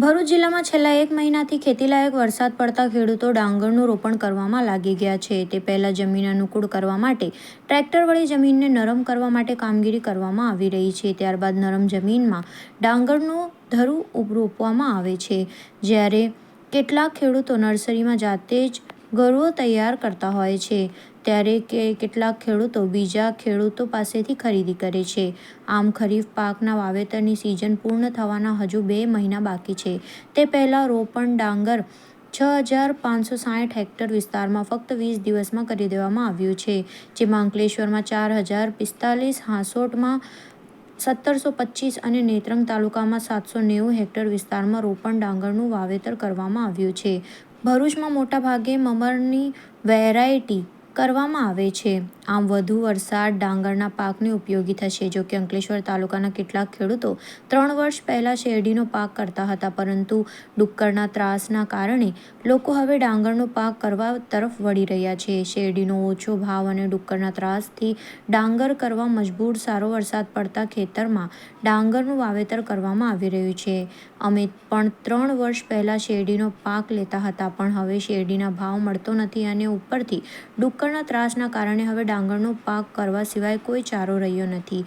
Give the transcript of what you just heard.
ભરૂચ જિલ્લામાં છેલ્લા એક મહિનાથી ખેતીલાયક વરસાદ પડતા ખેડૂતો ડાંગરનું રોપણ કરવામાં લાગી ગયા છે. તે પહેલાં જમીન અનુકૂળ કરવા માટે ટ્રેક્ટર વડે જમીનને નરમ કરવા માટે કામગીરી કરવામાં આવી રહી છે. ત્યારબાદ નરમ જમીનમાં ડાંગરનું ધરું રોપવામાં આવે છે. જ્યારે કેટલાક ખેડૂતો નર્સરીમાં જાતે જ ગરુઓ તૈયાર કરતા હોય છે. ત્યારે કે કેટલાક ખેડૂતો બીજા ખેડૂતો પાસેથી ખરીદી કરે છે. આમ ખરીફ પાકના વાવેતરની સિઝન પૂર્ણ થવાના હજુ બે મહિના બાકી છે. તે પહેલાં રોપણ ડાંગર છ હજાર પાંચસો સાઠ હેક્ટર વિસ્તારમાં ફક્ત વીસ દિવસમાં કરી દેવામાં આવ્યું છે. જેમાં અંકલેશ્વરમાં ચાર હજાર પિસ્તાલીસ, હાંસોટમાં સત્તરસો પચીસ અને નેત્રંગ તાલુકામાં સાતસો નેવું હેક્ટર વિસ્તારમાં રોપણ ડાંગરનું વાવેતર કરવામાં આવ્યું છે. ભરૂચમાં મોટાભાગે મમરની વેરાયટી કરવામાં આવે છે. આમ વધુ વરસાદ ડાંગરના પાકને ઉપયોગી થશે. જો કે અંકલેશ્વર તાલુકાના કેટલાક ખેડૂતો ત્રણ વર્ષ પહેલાં શેરડીનો પાક કરતા હતા, પરંતુ ડુક્કરના ત્રાસના કારણે લોકો હવે ડાંગરનો પાક કરવા તરફ વળી રહ્યા છે. શેરડીનો ઓછો ભાવ અને ડુક્કરના ત્રાસથી ડાંગર કરવા મજબૂર સારો વરસાદ પડતા ખેતરમાં ડાંગરનું વાવેતર કરવામાં આવી રહ્યું છે. અમે પણ ત્રણ વર્ષ પહેલાં શેરડીનો પાક લેતા હતા, પણ હવે શેરડીના ભાવ મળતો નથી અને ઉપરથી ડુક્કરના ત્રાસના કારણે હવે ડાંગરનો પાક કરવા સિવાય કોઈ ચારો રહ્યો નથી.